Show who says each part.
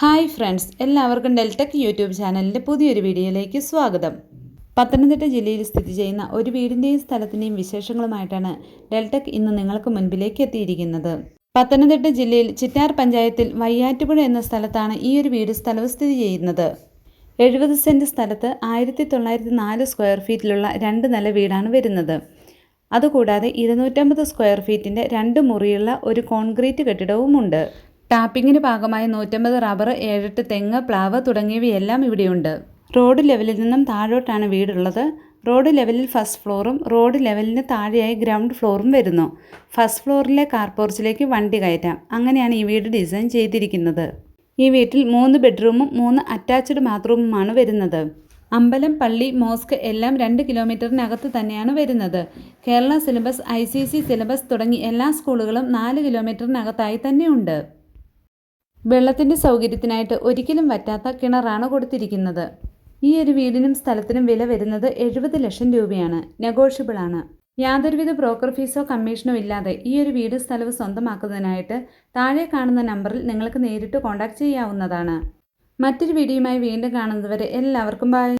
Speaker 1: Hi friends എല്ലാവർക്കും Deltech YouTube ചാനലിന്റെ പുതിയൊരു വീഡിയോയിലേക്ക് സ്വാഗതം. പത്തനംതിട്ട ജില്ലയിൽ സ്ഥിതി ചെയ്യുന്ന ഒരു വീടിന്റെയും സ്ഥലത്തിന്റെയും വിശേഷങ്ങളുമായിട്ടാണ് ഡെൽടെക് ഇന്ന് നിങ്ങൾക്ക് മുൻപിലേക്ക് എത്തിയിരിക്കുന്നത്. പത്തനംതിട്ട ജില്ലയിൽ ചിറ്റാർ പഞ്ചായത്തിൽ വയ്യാറ്റുപുഴ എന്ന സ്ഥലത്താണ് ഈ ഒരു വീട് സ്ഥലവും സ്ഥിതി ചെയ്യുന്നത്. എഴുപത് സെന്റ് സ്ഥലത്ത് ആയിരത്തി തൊള്ളായിരത്തി നാല് സ്ക്വയർ ഫീറ്റിലുള്ള രണ്ട് നില വീടാണ് വരുന്നത്. അതുകൂടാതെ ഇരുന്നൂറ്റമ്പത് സ്ക്വയർ ഫീറ്റിന്റെ രണ്ട് മുറിയുള്ള ഒരു കോൺക്രീറ്റ് കെട്ടിടവുമുണ്ട്. ടാപ്പിങ്ങിന് ഭാഗമായി നൂറ്റമ്പത് റബ്ബർ ഏഴെട്ട് തെങ്ങ് പ്ലാവ് തുടങ്ങിയവയെല്ലാം ഇവിടെയുണ്ട്. റോഡ് ലെവലിൽ നിന്നും താഴോട്ടാണ് വീടുള്ളത്. റോഡ് ലെവലിൽ ഫസ്റ്റ് ഫ്ലോറും റോഡ് ലെവലിന് താഴെയായി ഗ്രൗണ്ട് ഫ്ലോറും വരുന്നു. ഫസ്റ്റ് ഫ്ലോറിലെ കാർ പോർച്ചിലേക്ക് വണ്ടി കയറ്റാം. അങ്ങനെയാണ് ഈ വീട് ഡിസൈൻ ചെയ്തിരിക്കുന്നത്. ഈ വീട്ടിൽ മൂന്ന് ബെഡ്റൂമും മൂന്ന് അറ്റാച്ച്ഡ് ബാത്റൂമുമാണ് വരുന്നത്. അമ്പലം പള്ളി മോസ്ക് എല്ലാം രണ്ട് കിലോമീറ്ററിനകത്ത് തന്നെയാണ് വരുന്നത്. കേരള സിലബസ് ഐ സിലബസ് തുടങ്ങി എല്ലാ സ്കൂളുകളും നാല് കിലോമീറ്ററിനകത്തായി തന്നെയുണ്ട്. വെള്ളത്തിന്റെ സൗകര്യത്തിനായിട്ട് ഒരിക്കലും വറ്റാത്ത കിണറാണ് കൊടുത്തിരിക്കുന്നത്. ഈ ഒരു വീടിനും സ്ഥലത്തിനും വില വരുന്നത് എഴുപത് ലക്ഷം രൂപയാണ്. നെഗോഷ്യബിൾ ആണ്. യാതൊരുവിധ ബ്രോക്കർ ഫീസോ കമ്മീഷനോ ഇല്ലാതെ ഈ ഒരു വീട് സ്ഥലവും സ്വന്തമാക്കുന്നതിനായിട്ട് താഴെ കാണുന്ന നമ്പറിൽ നിങ്ങൾക്ക് നേരിട്ട് കോൺടാക്റ്റ് ചെയ്യാവുന്നതാണ്. മറ്റൊരു വീഡിയോയുമായി വീണ്ടും കാണുന്നതുവരെ എല്ലാവർക്കും ബൈ